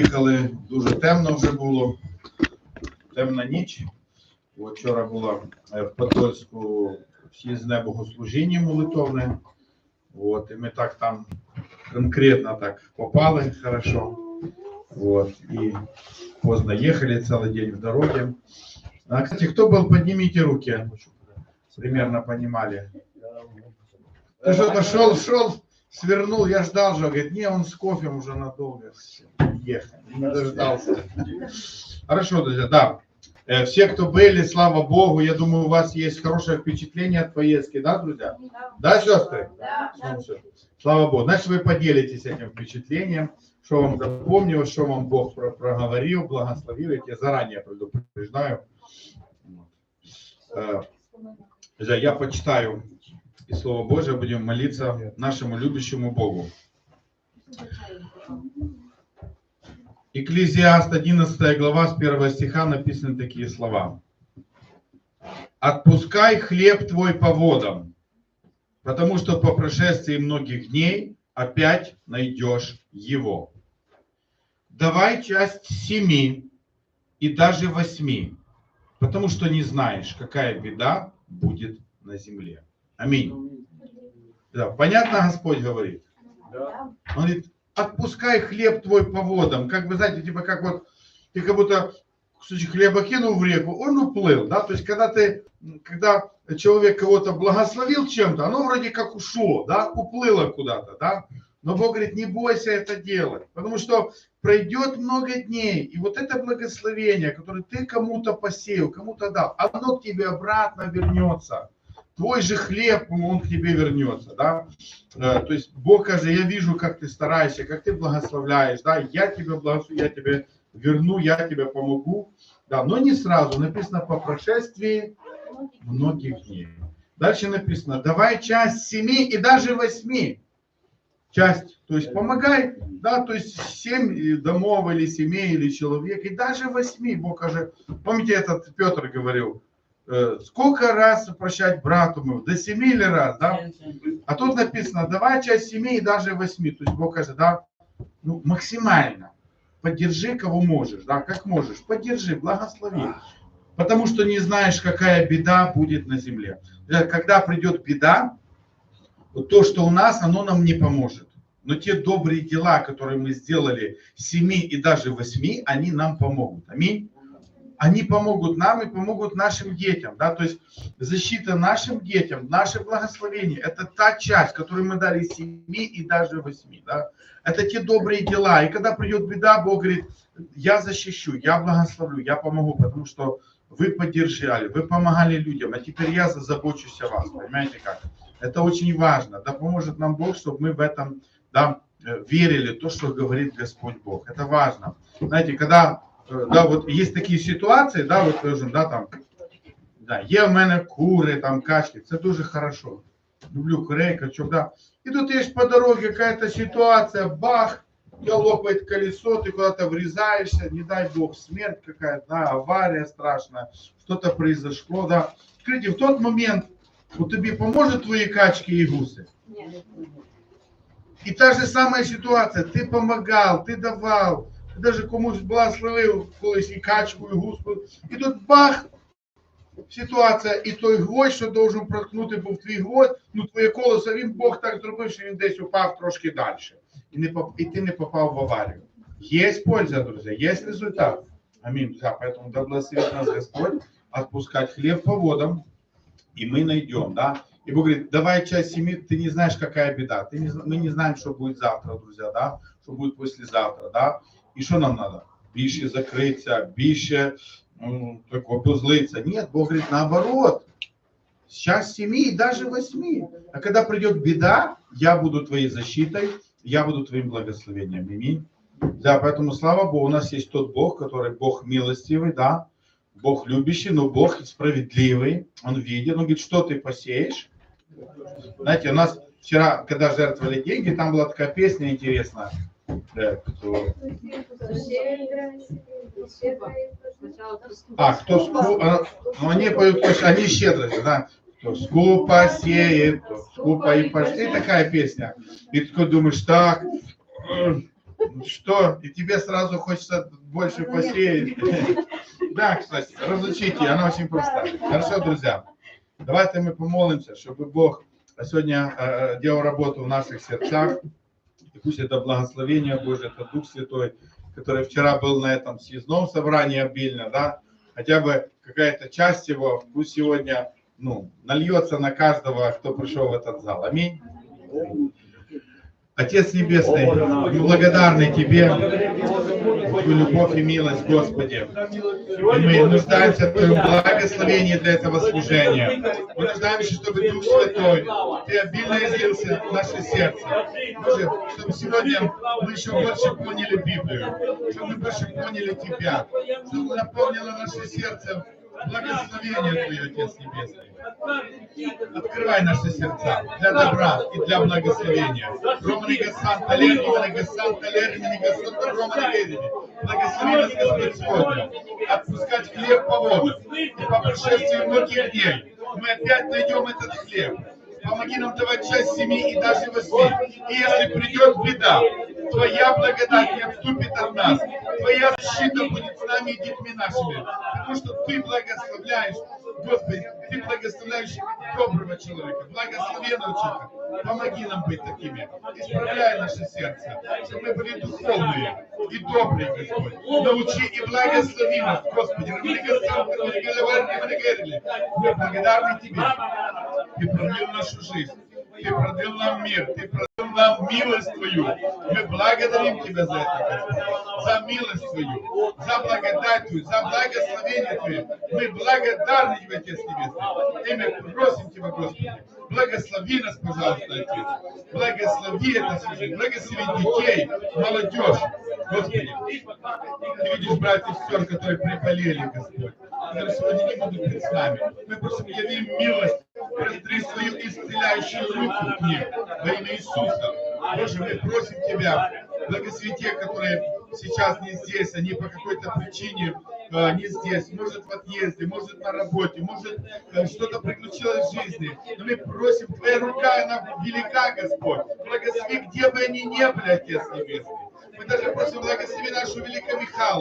Їхали дуже темно вже було. Темна ніч. От Вчора було е, в Подольську в'їзне богослужіння молитовне. От, і ми так там конкретно так попали хорошо. Вот, и поздно ехали, целый день в дороге. А, кстати, кто был, поднимите руки, примерно понимали. Ты что-то шел, шел, свернул, я ждал же, говорит, не, он с кофе уже надолго ехал, не дождался. Хорошо, друзья, да. Э, Все, кто были, слава Богу, я думаю, у вас есть хорошее впечатление от поездки, да, друзья? Да, сестры? Ну, всё. Слава Богу. Значит, вы поделитесь этим впечатлением, что вам запомнилось, что вам Бог про- проговорил, благословил. Я тебя заранее предупреждаю. Э, Друзья, я почитаю и Слово Божие, будем молиться нашему любящему Богу. Экклезиаст, 11 глава, с 1 стиха написаны такие слова. «Отпускай хлеб твой по водам, потому что по прошествии многих дней опять найдешь его. Давай часть семи и даже восьми, потому что не знаешь, какая беда будет на земле. Аминь. Да, понятно Господь говорит? Да. Он говорит, отпускай хлеб твой по водам. Как бы, знаете, типа как вот, ты как будто кусочек хлеба кинул в реку, он уплыл, да, то есть когда ты, когда человек кого-то благословил чем-то, оно вроде как ушло, да, уплыло куда-то, да, но Бог говорит, не бойся это делать, потому что пройдет много дней, и вот это благословение, которое ты кому-то посеял, кому-то дал, оно к тебе обратно вернется. Твой же хлеб, он к тебе вернется, да. Э, То есть Бог скажет, я вижу, как ты стараешься, как ты благословляешь, да, я тебя благословлю, я тебе верну, я тебе помогу, да, но не сразу, написано по прошествии многих дней. Дальше написано, давай часть семи и даже восьми. Часть, то есть помогай, да, то есть семь домов или семей или человек, и даже восьми, Бог скажет, помните, этот Петр говорил, сколько раз прощать брату моему, до семи или раз, да? А тут написано, давай часть семи и даже восьми. То есть Бог говорит, да, ну, максимально. Поддержи, кого можешь, да, как можешь. Поддержи, благослови. Потому что не знаешь, какая беда будет на земле. Э, Когда придет беда, то, что у нас, оно нам не поможет. Но те добрые дела, которые мы сделали семи и даже восьми, они нам помогут. Аминь они помогут нам и помогут нашим детям, да, то есть защита нашим детям, наше благословение, это та часть, которую мы дали семи и даже восьми, да, это те добрые дела, и когда придет беда, Бог говорит, я защищу, я благословлю, я помогу, потому что вы поддержали, вы помогали людям, а теперь я забочусь о вас, понимаете как? Это очень важно, да поможет нам Бог, чтобы мы в этом, да, э, верили то, что говорит Господь Бог, это важно. Знаете, когда да, от є такі ситуації, да, от скажімо, да, там, да, є в мене кури, там, качки, це дуже хорошо. Люблю курей, качок, да. И тут есть по дороге какая-то ситуация, бах, тебя лопает колесо, ты куда-то врезаешься, не дай бог, смерть какая-то, да, авария страшная, что-то произошло, да. Скажите, в тот момент у тебе поможет твои качки и гуси? І та ж сама ситуація, ти помагав, ти давав, ти навіть комусь благословив колись і качку, і гуску. І тут бах! Ситуація, і той гвоздь, що должен проткнути був твій гвоздь, ну твоє колесо, він Бог так зробив, що він десь упав трошки далі. І, не, поп- і ти не попав в аварію. Є польза, друзі, є результат. Аминь. Друзья, поэтому да благословит нас Господь отпускать хлеб по водам, и мы найдем, да. И Бог говорит, давай часть семьи, ты не знаешь, какая беда. Ты не, зна- мы не знаем, что будет завтра, друзья, да, что будет послезавтра, да. И что нам надо? Більше закрыться, більше ну, такое позлиться. Нет, Бог говорит, наоборот. Сейчас семи и даже восьми. А когда придет беда, я буду твоей защитой, я буду твоим благословением. Аминь. Да, поэтому слава Богу, у нас есть тот Бог, который Бог милостивый, да, Бог любящий, но Бог справедливый, Он видит, Он говорит, что ты посеешь. Знаете, у нас вчера, когда жертвовали деньги, там была такая песня интересная. Э, кто- А, кто ску... а, ну, они поют, они щедрости, да. Кто скупо сеет, кто скупо и пожнет. И такая песня. И ты думаешь, так, м, что? И тебе сразу хочется больше посеять. Да, кстати, разучите, она очень простая. Хорошо, друзья. Давайте мы помолимся, чтобы Бог сегодня э, делал работу в наших сердцах. И пусть это благословение Божье, это Дух Святой, который вчера был на этом съездном собрании обильно, да, хотя бы какая-то часть его, пусть сегодня, ну, нальется на каждого, кто пришел в этот зал. Аминь. Отец Небесный, мы благодарны Тебе Твою любовь и милость, Господи. И мы нуждаемся в Твоем благословении для этого служения. Мы нуждаемся, чтобы Дух Святой, Ты обильно излился в наше сердце. Боже, чтобы сегодня мы еще больше поняли Библию, чтобы мы больше поняли Тебя, чтобы наполнило наше сердце благословение Твое, Отец Небесный. Открывай наши сердца для добра и для благословения. Романига Санта Лерни, Манига Санта Лерни, Манига Санта Романига. Благослови нас, Господь, сегодня. Отпускать хлеб по водам. И по прошествии многих дней мы опять найдем этот хлеб. Помоги нам давать часть семи и даже восьми. И если придет беда, Твоя благодать не отступит от нас. Твоя защита будет с нами и детьми нашими. Потому что Ты благословляешь, Господи, Ты благословляешь доброго человека, благословенного человека. Помоги нам быть такими. Исправляй наше сердце, чтобы мы были духовные и добрые, Господь. Научи и благослови нас, Господи. Мы благодарны Тебе. Ты продлил нашу жизнь. Ты продлил нам мир. Ты продлил нам милость Твою. Мы благодарим Тебя за это, Господь. За милость Твою, за благодать Твою, за благословение Твое. Мы благодарны Тебе, Отец Небесный. И мы просим Тебя, Господи, благослови нас, пожалуйста, Отец. Благослови это служение. Благослови детей, молодежь. Господи, Ты видишь братьев и сестер, которые приболели, Господь. Которые сегодня не быть с нами. Мы просим, яви милость. Простри свою исцеляющую руку к ним во имя Иисуса. Боже, мы просим Тебя, благослови тех, которые сейчас не здесь, они по какой-то причине э, не здесь, может в отъезде, может на работе, может э, что-то приключилось в жизни. Но мы просим, Твоя рука, она велика, Господь. Благослови, где бы они ни были, Отец Небесный. Мы даже просим, благослови нашу великую Михалу.